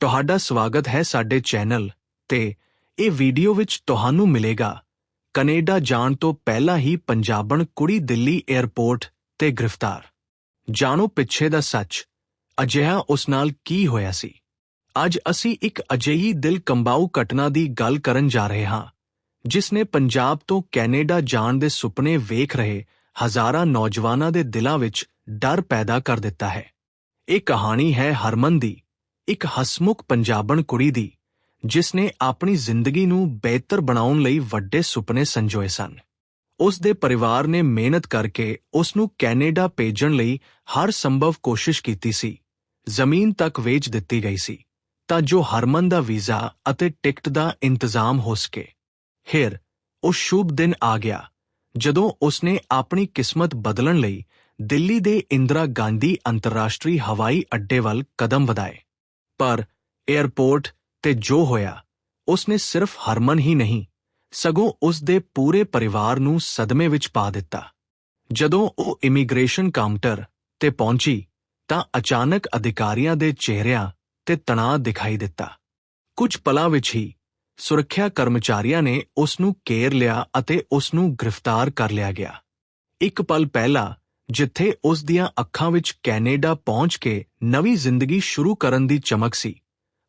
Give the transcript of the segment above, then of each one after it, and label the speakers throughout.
Speaker 1: ਤੁਹਾਡਾ ਸਵਾਗਤ ਹੈ ਸਾਡੇ ਚੈਨਲ ਤੇ ਇਹ ਵੀਡੀਓ ਵਿੱਚ ਤੁਹਾਨੂੰ ਮਿਲੇਗਾ। ਕੈਨੇਡਾ ਜਾਣ ਤੋਂ ਪਹਿਲਾਂ ਹੀ ਪੰਜਾਬਣ ਕੁੜੀ ਦਿੱਲੀ 에ਅਰਪੋਰਟ ਤੇ ਗ੍ਰਿਫਤਾਰ। ਜਾਣੋ ਪਿੱਛੇ ਦਾ ਸੱਚ, ਅਜਿਹਾ ਉਸ ਨਾਲ ਕੀ ਹੋਇਆ ਸੀ। ਅੱਜ ਅਸੀਂ ਇੱਕ ਅਜਿਹੀ ਦਿਲ ਕੰਬਾਊ ਘਟਨਾ ਦੀ ਗੱਲ ਕਰਨ ਜਾ ਰਹੇ ਹਾਂ, ਜਿਸ ਨੇ ਪੰਜਾਬ ਤੋਂ ਕੈਨੇਡਾ ਜਾਣ ਦੇ ਸੁਪਨੇ ਵੇਖ ਰਹੇ ਹਜ਼ਾਰਾਂ ਨੌਜਵਾਨਾਂ ਦੇ ਦਿਲਾਂ ਵਿੱਚ ਡਰ ਪੈਦਾ ਕਰ ਦਿੱਤਾ ਹੈ। ਇਹ ਕਹਾਣੀ ਹੈ ਹਰਮਨ ਦੀ। ਇੱਕ ਹਸਮੁਖ ਪੰਜਾਬਣ ਕੁੜੀ ਦੀ ਜਿਸ ਨੇ ਆਪਣੀ ਜ਼ਿੰਦਗੀ ਨੂੰ ਬਿਹਤਰ ਬਣਾਉਣ ਲਈ ਵੱਡੇ ਸੁਪਨੇ ਸੰਜੋਏ ਸਨ। ਉਸ ਦੇ ਪਰਿਵਾਰ ਨੇ ਮਿਹਨਤ ਕਰਕੇ ਉਸ ਨੂੰ ਕੈਨੇਡਾ ਭੇਜਣ ਲਈ ਹਰ ਸੰਭਵ ਕੋਸ਼ਿਸ਼ ਕੀਤੀ ਸੀ। ਜ਼ਮੀਨ ਤੱਕ ਵੇਚ ਦਿੱਤੀ ਗਈ ਸੀ। ਤਾਂ ਜੋ ਹਰਮਨ ਦਾ ਵੀਜ਼ਾ ਅਤੇ ਟਿਕਟ ਦਾ ਇੰਤਜ਼ਾਮ ਹੋ ਸਕੇ। ਫਿਰ ਉਹ ਸ਼ੁਭ ਦਿਨ ਆ ਗਿਆ, ਜਦੋਂ ਉਸਨੇ ਆਪਣੀ ਕਿਸਮਤ ਬਦਲਣ ਲਈ ਦਿੱਲੀ ਦੇ ਇੰਦਰਾ ਗਾਂਧੀ ਅੰਤਰਰਾਸ਼ਟਰੀ ਹਵਾਈ ਅੱਡੇ ਵੱਲ ਕਦਮ ਵਧਾਏ। ਪਰ 에ਅਰਪੋਰਟ ਤੇ ਜੋ ਹੋਇਆ, ਉਸਨੇ ਸਿਰਫ ਹਰਮਨ ਹੀ ਨਹੀਂ, ਸਗੋਂ ਉਸ ਦੇ ਪੂਰੇ ਪਰਿਵਾਰ ਨੂੰ ਸਦਮੇ ਵਿੱਚ ਪਾ ਦਿੱਤਾ। ਜਦੋਂ ਉਹ ਇਮੀਗ੍ਰੇਸ਼ਨ ਕਾਊਂਟਰ ਤੇ ਪਹੁੰਚੀ, ਤਾਂ ਅਚਾਨਕ ਅਧਿਕਾਰੀਆਂ ਦੇ ਚਿਹਰਿਆਂ ਤੇ ਤਣਾਅ ਦਿਖਾਈ ਦਿੱਤਾ। ਕੁਝ ਪਲਾਂ ਵਿੱਚ ਹੀ ਸੁਰੱਖਿਆ ਕਰਮਚਾਰੀਆਂ ਨੇ ਉਸ ਨੂੰ ਘੇਰ ਲਿਆ ਅਤੇ ਉਸ ਨੂੰ ਗ੍ਰਿਫਤਾਰ ਕਰ ਲਿਆ ਗਿਆ। ਇੱਕ ਪਲ ਪਹਿਲਾਂ ਜਿੱਥੇ ਉਸ ਦੀਆਂ ਅੱਖਾਂ ਵਿੱਚ ਕੈਨੇਡਾ ਪਹੁੰਚ ਕੇ ਨਵੀਂ ਜ਼ਿੰਦਗੀ ਸ਼ੁਰੂ ਕਰਨ ਦੀ ਚਮਕ ਸੀ।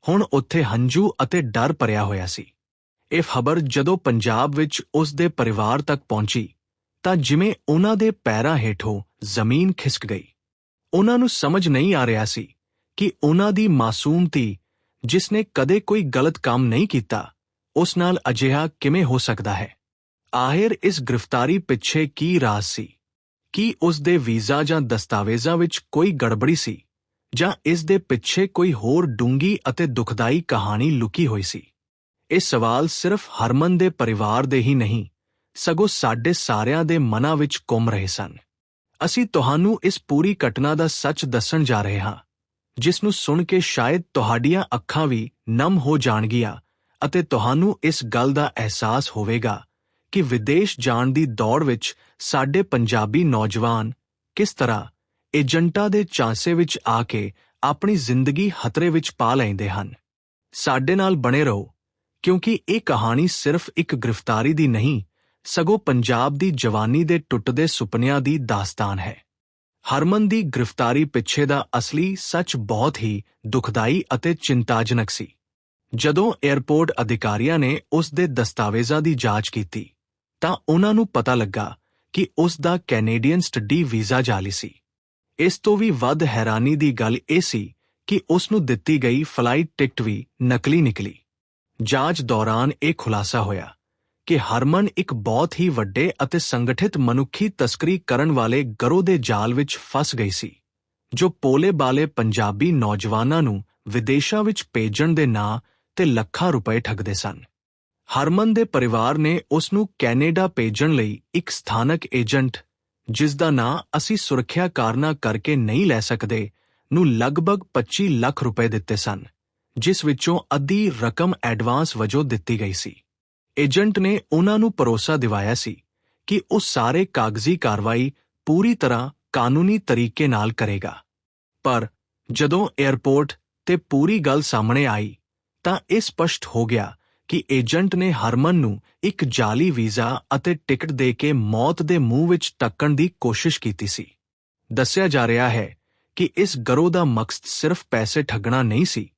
Speaker 1: ਹੁਣ ਉੱਥੇ ਹੰਝੂ ਅਤੇ ਡਰ ਭਰਿਆ ਹੋਇਆ ਸੀ। ਇਹ ਖਬਰ ਜਦੋਂ ਪੰਜਾਬ ਵਿੱਚ ਉਸ ਦੇ ਪਰਿਵਾਰ ਤੱਕ ਪਹੁੰਚੀ, ਤਾਂ ਜਿਵੇਂ ਉਹਨਾਂ ਦੇ ਪੈਰਾਂ ਹੇਠੋਂ ਜ਼ਮੀਨ ਖਿਸਕ ਗਈ। ਉਹਨਾਂ ਨੂੰ ਸਮਝ ਨਹੀਂ ਆ ਰਿਹਾ ਸੀ ਕਿ ਉਹਨਾਂ ਦੀ ਮਾਸੂਮ ਧੀ, ਜਿਸ ਨੇ ਕਦੇ ਕੋਈ ਗਲਤ ਕੰਮ ਨਹੀਂ ਕੀਤਾ, ਉਸ ਨਾਲ ਅਜਿਹਾ ਕਿਵੇਂ ਹੋ ਸਕਦਾ ਹੈ। ਆਖਿਰ ਇਸ ਗ੍ਰਿਫਤਾਰੀ ਪਿੱਛੇ ਕੀ ਰਾਜ਼ ਸੀ? ਕੀ ਉਸ ਦੇ ਵੀਜ਼ਾ ਜਾਂ ਦਸਤਾਵੇਜ਼ਾਂ ਵਿੱਚ ਕੋਈ ਗੜਬੜੀ ਸੀ? ਜਾਂ ਇਸ ਦੇ ਪਿੱਛੇ ਕੋਈ ਹੋਰ ਡੂੰਗੀ ਅਤੇ ਦੁਖਦਾਈ ਕਹਾਣੀ ਲੁਕੀ ਹੋਈ ਸੀ? ਇਹ ਸਵਾਲ ਸਿਰਫ ਹਰਮਨ ਦੇ ਪਰਿਵਾਰ ਦੇ ਹੀ ਨਹੀਂ, ਸਗੋਂ ਸਾਡੇ ਸਾਰਿਆਂ ਦੇ ਮਨਾਂ ਵਿੱਚ ਘੁੰਮ ਰਹੇ ਸਨ। ਅਸੀਂ ਤੁਹਾਨੂੰ ਇਸ ਪੂਰੀ ਘਟਨਾ ਦਾ ਸੱਚ ਦੱਸਣ ਜਾ ਰਹੇ ਹਾਂ, ਜਿਸ ਨੂੰ ਸੁਣ ਕੇ ਸ਼ਾਇਦ ਤੁਹਾਡੀਆਂ ਅੱਖਾਂ ਵੀ ਨਮ ਹੋ ਜਾਣਗੀਆਂ ਅਤੇ ਤੁਹਾਨੂੰ ਇਸ ਗੱਲ ਦਾ ਅਹਿਸਾਸ ਹੋਵੇਗਾ। ਕਿ ਵਿਦੇਸ਼ ਜਾਣ ਦੀ ਦੌੜ ਵਿੱਚ ਸਾਡੇ ਪੰਜਾਬੀ ਨੌਜਵਾਨ ਕਿਸ ਤਰ੍ਹਾਂ ਏਜੰਟਾਂ ਦੇ ਚਾਂਸੇ ਵਿੱਚ ਆ ਕੇ ਆਪਣੀ ਜ਼ਿੰਦਗੀ ਖਤਰੇ ਵਿੱਚ ਪਾ ਲੈਂਦੇ ਹਨ। ਸਾਡੇ ਨਾਲ ਬਣੇ ਰਹੋ, ਕਿਉਂਕਿ ਇਹ ਕਹਾਣੀ ਸਿਰਫ ਇੱਕ ਗ੍ਰਿਫਤਾਰੀ ਦੀ ਨਹੀਂ, ਸਗੋਂ ਪੰਜਾਬ ਦੀ ਜਵਾਨੀ ਦੇ ਟੁੱਟਦੇ ਸੁਪਨਿਆਂ ਦੀ ਦਾਸਤਾਨ ਹੈ। ਹਰਮਨ ਦੀ ਗ੍ਰਿਫਤਾਰੀ ਪਿੱਛੇ ਦਾ ਅਸਲੀ, ਸੱਚ ਬਹੁਤ ਹੀ ਦੁਖਦਾਈ ਅਤੇ ਚਿੰਤਾਜਨਕ ਸੀ। ਜਦੋਂ 에ਅਰਪੋਰਟ ਅਧਿਕਾਰੀਆਂ ਨੇ ਉਸ ਦੇ ਦਸਤਾਵੇਜ਼ਾਂ ਦੀ ਜਾਂਚ ਕੀਤੀ ਤਾਂ ਉਹਨਾਂ ਨੂੰ ਪਤਾ ਲੱਗਾ ਕਿ ਉਸ ਦਾ ਕੈਨੇਡੀਅਨ ਸਟੱਡੀ ਵੀਜ਼ਾ ਜਾਲੀ ਸੀ। ਇਸ ਤੋਂ ਵੀ ਵੱਧ ਹੈਰਾਨੀ ਦੀ ਗੱਲ ਇਹ ਸੀ ਕਿ ਉਸ ਨੂੰ ਦਿੱਤੀ ਗਈ ਫਲਾਈਟ ਟਿਕਟ ਵੀ ਨਕਲੀ ਨਿਕਲੀ। ਜਾਂਚ ਦੌਰਾਨ ਇਹ ਖੁਲਾਸਾ ਹੋਇਆ ਕਿ ਹਰਮਨ ਇੱਕ ਬਹੁਤ ਹੀ ਵੱਡੇ ਅਤੇ ਸੰਗਠਿਤ ਮਨੁੱਖੀ ਤਸਕਰੀ ਕਰਨ ਵਾਲੇ ਗਰੋਹ ਦੇ ਜਾਲ ਵਿੱਚ ਫਸ ਗਈ ਸੀ, ਜੋ ਪੋਲੇ-ਬਾਲੇ ਪੰਜਾਬੀ ਨੌਜਵਾਨਾਂ ਨੂੰ ਵਿਦੇਸ਼ਾਂ ਵਿੱਚ ਭੇਜਣ ਦੇ ਨਾਂ ਤੇ ਲੱਖਾਂ ਰੁਪਏ ਠੱਗਦੇ ਸਨ। ਹਰਮਨ ਦੇ ਪਰਿਵਾਰ ਨੇ ਉਸ ਨੂੰ ਕੈਨੇਡਾ ਭੇਜਣ ਲਈ ਇੱਕ ਸਥਾਨਕ ਏਜੰਟ, ਜਿਸ ਦਾ ਨਾਂ ਅਸੀਂ ਸੁਰੱਖਿਆ ਕਾਰਨਾਂ ਕਰਕੇ ਨਹੀਂ ਲੈ ਸਕਦੇ, ਨੂੰ ਲਗਭਗ 25 ਲੱਖ ਰੁਪਏ ਦਿੱਤੇ ਸਨ, ਜਿਸ ਵਿੱਚੋਂ ਅੱਧੀ ਰਕਮ ਐਡਵਾਂਸ ਵਜੋਂ ਦਿੱਤੀ ਗਈ ਸੀ। ਏਜੰਟ ਨੇ ਉਹਨਾਂ ਨੂੰ ਭਰੋਸਾ ਦਿਵਾਇਆ ਸੀ ਕਿ ਉਹ ਸਾਰੇ ਕਾਗਜ਼ੀ ਕਾਰਵਾਈ ਪੂਰੀ ਤਰ੍ਹਾਂ ਕਾਨੂੰਨੀ ਤਰੀਕੇ ਨਾਲ ਕਰੇਗਾ। ਪਰ ਜਦੋਂ 에ਅਰਪੋਰਟ ਤੇ ਪੂਰੀ ਗੱਲ ਸਾਹਮਣੇ ਆਈ, ਤਾਂ ਇਹ ਸਪਸ਼ਟ ਹੋ ਗਿਆ ਕਿ ਏਜੰਟ ਨੇ ਹਰਮਨ ਨੂੰ ਇੱਕ ਜਾਲੀ ਵੀਜ਼ਾ ਅਤੇ ਟਿਕਟ ਦੇ ਕੇ ਮੌਤ ਦੇ ਮੂੰਹ ਵਿੱਚ ਟੱਕਣ ਦੀ ਕੋਸ਼ਿਸ਼ ਕੀਤੀ ਸੀ। ਦੱਸਿਆ ਜਾ ਰਿਹਾ ਹੈ ਕਿ ਇਸ ਗਰੋਹ ਦਾ ਮਕਸਦ ਸਿਰਫ ਪੈਸੇ ਠੱਗਣਾ ਨਹੀਂ ਸੀ।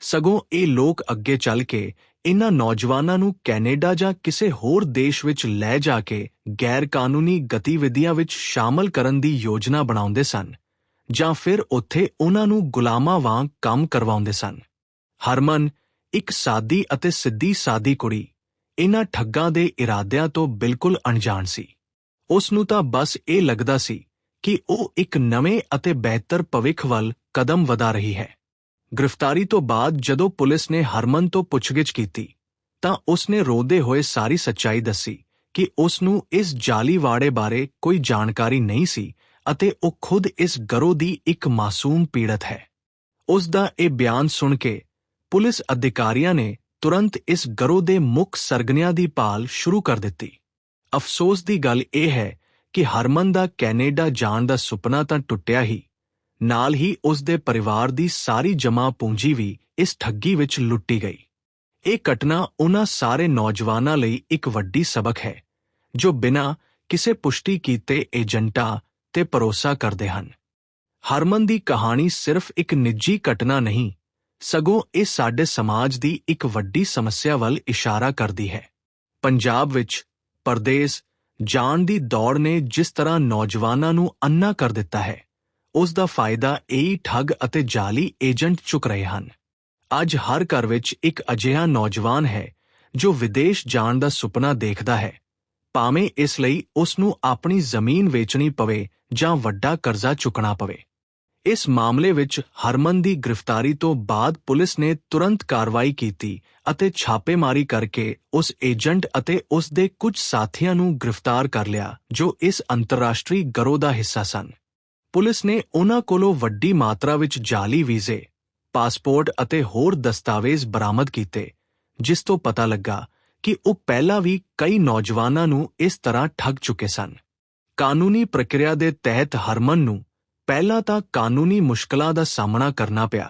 Speaker 1: ਸਗੋਂ ਇਹ ਲੋਕ ਅੱਗੇ ਚੱਲ ਕੇ ਇਨ੍ਹਾਂ ਨੌਜਵਾਨਾਂ ਨੂੰ ਕੈਨੇਡਾ ਜਾਂ ਕਿਸੇ ਹੋਰ ਦੇਸ਼ ਵਿੱਚ ਲੈ ਜਾ ਕੇ ਗੈਰ ਕਾਨੂੰਨੀ ਗਤੀਵਿਧੀਆਂ ਵਿੱਚ ਸ਼ਾਮਲ ਕਰਨ ਦੀ ਯੋਜਨਾ ਬਣਾਉਂਦੇ ਸਨ ਜਾਂ ਫਿਰ ਉੱਥੇ ਉਹਨਾਂ ਨੂੰ ਗੁਲਾਮਾਂ ਵਾਂਗ ਕੰਮ ਕਰਵਾਉਂਦੇ ਸਨ। ਹਰਮਨ ਇੱਕ ਸਾਦੀ ਅਤੇ ਸਿੱਧੀ ਸਾਦੀ ਕੁੜੀ ਇਨ੍ਹਾਂ ਠੱਗਾਂ ਦੇ ਇਰਾਦਿਆਂ ਤੋਂ ਬਿਲਕੁਲ ਅਣਜਾਣ ਸੀ। ਉਸ ਨੂੰ ਤਾਂ ਬਸ ਇਹ ਲੱਗਦਾ ਸੀ ਕਿ ਉਹ ਇੱਕ ਨਵੇਂ ਅਤੇ ਬਿਹਤਰ ਭਵਿੱਖ ਵੱਲ ਕਦਮ ਵਧਾ ਰਹੀ ਹੈ। ਗ੍ਰਿਫਤਾਰੀ ਤੋਂ ਬਾਅਦ ਜਦੋਂ ਪੁਲਿਸ ਨੇ ਹਰਮਨ ਤੋਂ ਪੁੱਛਗਿੱਛ ਕੀਤੀ, ਤਾਂ ਉਸ ਨੇ ਰੋਦੇ ਹੋਏ ਸਾਰੀ ਸੱਚਾਈ ਦੱਸੀ ਕਿ ਉਸ ਨੂੰ ਇਸ ਜਾਲੀਵਾੜੇ ਬਾਰੇ ਕੋਈ ਜਾਣਕਾਰੀ ਨਹੀਂ ਸੀ ਅਤੇ ਉਹ ਖੁਦ ਇਸ ਗਰੋਹ ਦੀ ਇੱਕ ਮਾਸੂਮ ਪੀੜਤ ਹੈ। ਉਸ ਦਾ ਇਹ ਬਿਆਨ ਸੁਣ ਕੇ ਪੁਲਿਸ ਅਧਿਕਾਰੀਆਂ ਨੇ ਤੁਰੰਤ ਇਸ ਗਰੋਹ ਦੇ ਮੁੱਖ ਸਰਗਨਿਆਂ ਦੀ ਭਾਲ ਸ਼ੁਰੂ ਕਰ ਦਿੱਤੀ। ਅਫਸੋਸ ਦੀ ਗੱਲ ਇਹ ਹੈ ਕਿ ਹਰਮਨ ਦਾ ਕੈਨੇਡਾ ਜਾਣ ਦਾ ਸੁਪਨਾ ਤਾਂ ਟੁੱਟਿਆ ਹੀ। ਨਾਲ ਹੀ ਉਸ ਦੇ ਪਰਿਵਾਰ ਦੀ ਸਾਰੀ ਜਮ੍ਹਾਂ ਪੂੰਜੀ ਵੀ ਇਸ ਠੱਗੀ ਵਿੱਚ ਲੁੱਟੀ ਗਈ। ਇਹ ਘਟਨਾ ਉਹਨਾਂ ਸਾਰੇ ਨੌਜਵਾਨਾਂ ਲਈ ਇੱਕ ਵੱਡੀ ਸਬਕ ਹੈ, ਜੋ ਬਿਨਾਂ ਕਿਸੇ ਪੁਸ਼ਟੀ ਕੀਤੇ ਏਜੰਟਾਂ ਤੇ ਭਰੋਸਾ ਕਰਦੇ ਹਨ। ਹਰਮਨ ਦੀ ਕਹਾਣੀ ਸਿਰਫ ਇੱਕ ਨਿੱਜੀ ਘਟਨਾ ਨਹੀਂ ਸਗੋਂ ਇਹ ਸਾਡੇ ਸਮਾਜ ਦੀ ਇੱਕ ਵੱਡੀ ਸਮੱਸਿਆ ਵੱਲ ਇਸ਼ਾਰਾ ਕਰਦੀ ਹੈ। ਪੰਜਾਬ ਵਿੱਚ ਪਰਦੇਸ ਜਾਣ ਦੀ ਦੌੜ ਨੇ ਜਿਸ ਤਰ੍ਹਾਂ ਨੌਜਵਾਨਾਂ ਨੂੰ ਅੰਨਾ ਕਰ ਦਿੱਤਾ ਹੈ, ਉਸ ਦਾ ਫਾਇਦਾ ਇਹੀ ਠੱਗ ਅਤੇ ਜਾਲੀ ਏਜੰਟ ਚੁੱਕ ਰਹੇ ਹਨ। ਅੱਜ ਹਰ ਘਰ ਵਿੱਚ ਇੱਕ ਅਜਿਹਾ ਨੌਜਵਾਨ ਹੈ, ਜੋ ਵਿਦੇਸ਼ ਜਾਣ ਦਾ ਸੁਪਨਾ ਦੇਖਦਾ ਹੈ। ਭਾਵੇਂ ਇਸ ਲਈ ਉਸ ਨੂੰ ਆਪਣੀ ਜ਼ਮੀਨ ਵੇਚਣੀ ਪਵੇ ਜਾਂ ਵੱਡਾ ਕਰਜ਼ਾ ਚੁੱਕਣਾ ਪਵੇ। ਇਸ ਮਾਮਲੇ ਵਿੱਚ ਹਰਮਨ ਦੀ ਗ੍ਰਿਫਤਾਰੀ ਤੋਂ ਬਾਅਦ ਪੁਲਿਸ ਨੇ ਤੁਰੰਤ ਕਾਰਵਾਈ ਕੀਤੀ ਅਤੇ ਛਾਪੇਮਾਰੀ ਕਰਕੇ ਉਸ ਏਜੰਟ ਅਤੇ ਉਸ ਦੇ ਕੁਝ ਸਾਥੀਆਂ ਨੂੰ ਗ੍ਰਿਫਤਾਰ ਕਰ ਲਿਆ, ਜੋ ਇਸ ਅੰਤਰਰਾਸ਼ਟਰੀ ਗਰੋਹ ਦਾ ਹਿੱਸਾ ਸਨ। ਪੁਲਿਸ ਨੇ ਉਨ੍ਹਾਂ ਕੋਲੋਂ ਵੱਡੀ ਮਾਤਰਾ ਵਿੱਚ ਜਾਲੀ ਵੀਜ਼ੇ, ਪਾਸਪੋਰਟ ਅਤੇ ਹੋਰ ਦਸਤਾਵੇਜ਼ ਬਰਾਮਦ ਕੀਤੇ, ਜਿਸ ਤੋਂ ਪਤਾ ਲੱਗਾ ਕਿ ਉਹ ਪਹਿਲਾਂ ਵੀ ਕਈ ਨੌਜਵਾਨਾਂ ਨੂੰ ਇਸ ਤਰ੍ਹਾਂ ਠੱਗ ਚੁੱਕੇ ਸਨ। ਕਾਨੂੰਨੀ ਪ੍ਰਕਿਰਿਆ ਦੇ ਤਹਿਤ ਹਰਮਨ ਨੂੰ ਪਹਿਲਾਂ ਤਾਂ ਕਾਨੂੰਨੀ ਮੁਸ਼ਕਲਾਂ ਦਾ ਸਾਹਮਣਾ ਕਰਨਾ ਪਿਆ,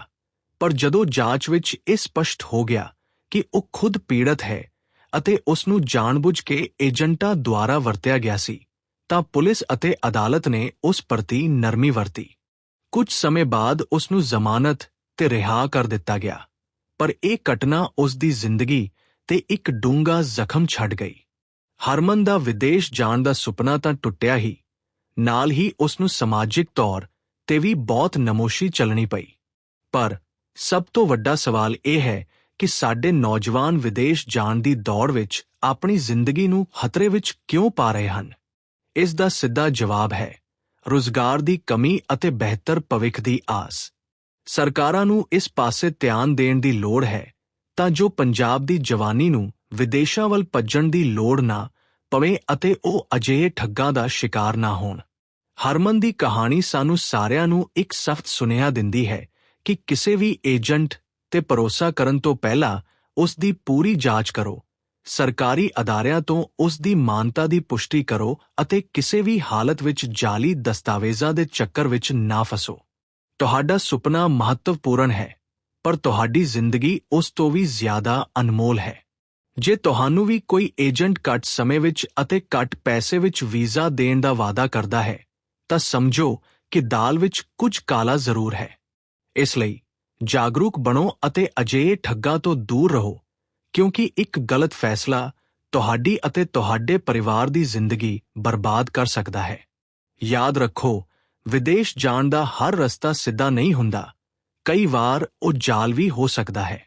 Speaker 1: ਪਰ ਜਦੋਂ ਜਾਂਚ ਵਿੱਚ ਇਹ ਸਪਸ਼ਟ ਹੋ ਗਿਆ ਕਿ ਉਹ ਖੁਦ ਪੀੜਤ ਹੈ ਅਤੇ ਉਸ ਨੂੰ ਜਾਣਬੁੱਝ ਕੇ ਏਜੰਟਾਂ ਦੁਆਰਾ ਵਰਤਿਆ ਗਿਆ ਸੀ, ਤਾਂ ਪੁਲਿਸ ਅਤੇ ਅਦਾਲਤ ਨੇ ਉਸ ਪ੍ਰਤੀ ਨਰਮੀ ਵਰਤੀ। ਕੁਝ ਸਮੇਂ ਬਾਅਦ ਉਸ ਨੂੰ ਜ਼ਮਾਨਤ ਤੇ ਰਿਹਾ ਕਰ ਦਿੱਤਾ ਗਿਆ, ਪਰ ਇਹ ਘਟਨਾ ਉਸ ਦੀ ਜ਼ਿੰਦਗੀ ਤੇ ਇੱਕ ਡੂੰਘਾ ਜ਼ਖਮ ਛੱਡ ਗਈ। ਹਰਮਨ ਦਾ ਵਿਦੇਸ਼ ਜਾਣ ਦਾ ਸੁਪਨਾ ਤਾਂ ਟੁੱਟਿਆ ਹੀ ਨਾਲ ਹੀ ਉਸ ਨੂੰ ਸਮਾਜਿਕ ਤੌਰ ਤੇ ਵੀ ਬਹੁਤ ਨਮੋਸ਼ੀ ਚੱਲਣੀ ਪਈ। ਪਰ ਸਭ ਤੋਂ ਵੱਡਾ ਸਵਾਲ ਇਹ ਹੈ ਕਿ ਸਾਡੇ ਨੌਜਵਾਨ ਵਿਦੇਸ਼ ਜਾਣ ਦੀ ਦੌੜ ਵਿੱਚ ਆਪਣੀ ਜ਼ਿੰਦਗੀ ਨੂੰ ਖਤਰੇ ਵਿੱਚ ਕਿਉਂ ਪਾ ਰਹੇ ਹਨ? ਇਸ ਦਾ ਸਿੱਧਾ ਜਵਾਬ ਹੈ, ਰੁਜ਼ਗਾਰ ਦੀ ਕਮੀ ਅਤੇ ਬਿਹਤਰ ਭਵਿੱਖ ਦੀ ਆਸ। ਸਰਕਾਰਾਂ ਨੂੰ ਇਸ ਪਾਸੇ ਧਿਆਨ ਦੇਣ ਦੀ ਲੋੜ ਹੈ ਤਾਂ ਜੋ ਪੰਜਾਬ ਦੀ ਜਵਾਨੀ ਨੂੰ ਵਿਦੇਸ਼ਾਂ ਵੱਲ ਭੱਜਣ ਦੀ ਲੋੜ ਨਾ ਪਵੇ ਅਤੇ ਉਹ ਅਜਿਹੇ ਠੱਗਾਂ ਦਾ ਸ਼ਿਕਾਰ ਨਾ ਹੋਣ। ਹਰਮਨ ਦੀ ਕਹਾਣੀ ਸਾਨੂੰ ਸਾਰਿਆਂ ਨੂੰ ਇੱਕ ਸਖਤ ਸੁਨੇਹਾ ਦਿੰਦੀ ਹੈ ਕਿ ਕਿਸੇ ਵੀ ਏਜੰਟ ਤੇ ਭਰੋਸਾ ਕਰਨ ਤੋਂ ਪਹਿਲਾਂ ਉਸ ਦੀ ਪੂਰੀ ਜਾਂਚ ਕਰੋ। ਸਰਕਾਰੀ ਅਦਾਰਿਆਂ ਤੋਂ ਉਸ ਦੀ ਮਾਨਤਾ ਦੀ ਪੁਸ਼ਟੀ ਕਰੋ ਅਤੇ ਕਿਸੇ ਵੀ ਹਾਲਤ ਵਿੱਚ ਜਾਲੀ ਦਸਤਾਵੇਜ਼ਾਂ ਦੇ ਚੱਕਰ ਵਿੱਚ ਨਾ ਫਸੋ। ਤੁਹਾਡਾ ਸੁਪਨਾ ਮਹੱਤਵਪੂਰਨ ਹੈ, ਪਰ ਤੁਹਾਡੀ ਜ਼ਿੰਦਗੀ ਉਸ ਤੋਂ ਵੀ ਜ਼ਿਆਦਾ ਅਨਮੋਲ ਹੈ। ਜੇ ਤੁਹਾਨੂੰ ਵੀ ਕੋਈ ਏਜੰਟ ਘੱਟ ਸਮੇਂ ਵਿੱਚ ਅਤੇ ਘੱਟ ਪੈਸੇ ਵਿੱਚ ਵੀਜ਼ਾ ਦੇਣ ਦਾ ਵਾਅਦਾ ਕਰਦਾ ਹੈ, ਤਾਂ ਸਮਝੋ ਕਿ ਦਾਲ ਵਿੱਚ ਕੁਝ ਕਾਲਾ ਜ਼ਰੂਰ ਹੈ। ਇਸ ਲਈ ਜਾਗਰੂਕ ਬਣੋ ਅਤੇ ਅਜਿਹੇ ਠੱਗਾਂ ਤੋਂ ਦੂਰ ਰਹੋ, ਕਿਉਂਕਿ ਇੱਕ ਗਲਤ ਫੈਸਲਾ ਤੁਹਾਡੀ ਅਤੇ ਤੁਹਾਡੇ ਪਰਿਵਾਰ ਦੀ ਜ਼ਿੰਦਗੀ ਬਰਬਾਦ ਕਰ ਸਕਦਾ ਹੈ। ਯਾਦ ਰੱਖੋ, ਵਿਦੇਸ਼ ਜਾਣ ਦਾ ਹਰ ਰਸਤਾ ਸਿੱਧਾ ਨਹੀਂ ਹੁੰਦਾ, ਕਈ ਵਾਰ ਉਹ ਜਾਲ ਵੀ ਹੋ ਸਕਦਾ ਹੈ।